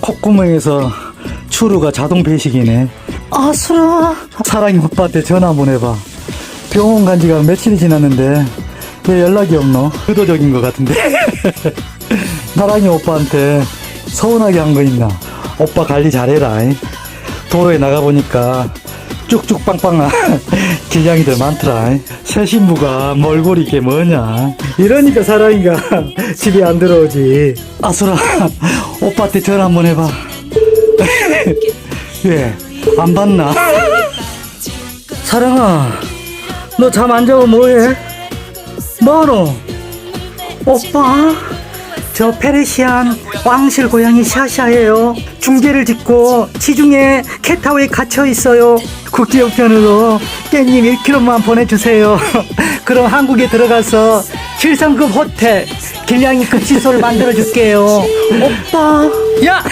콧구멍에서 추루가 자동 배식이네. 아수라. 사랑이 오빠한테 전화 한번 해봐. 병원 간 지가 며칠이 지났는데 왜 연락이 없노? 의도적인 것 같은데. 사랑이 오빠한테 서운하게 한 거 있나? 오빠 관리 잘해라. 잉? 도로에 나가보니까 쭉쭉 빵빵한 길냥이들 많더라. 잉? 새 신부가 몰골이 게 뭐냐. 이러니까 사랑이가 집에 안 들어오지. 아수라, 오빠한테 전화 한번 해봐. 왜? 안 받나? 사랑아, 너 잠 안 자고 뭐해? 뭐노? 오빠, 저 페르시안 왕실 고양이 샤샤예요. 중계를 짓고 지중해 캣타워에 갇혀 있어요. 국제우편으로 깻잎 1kg만 보내주세요. 그럼 한국에 들어가서 7성급 호텔 길냥이급 시소를 만들어줄게요. 오빠. 야!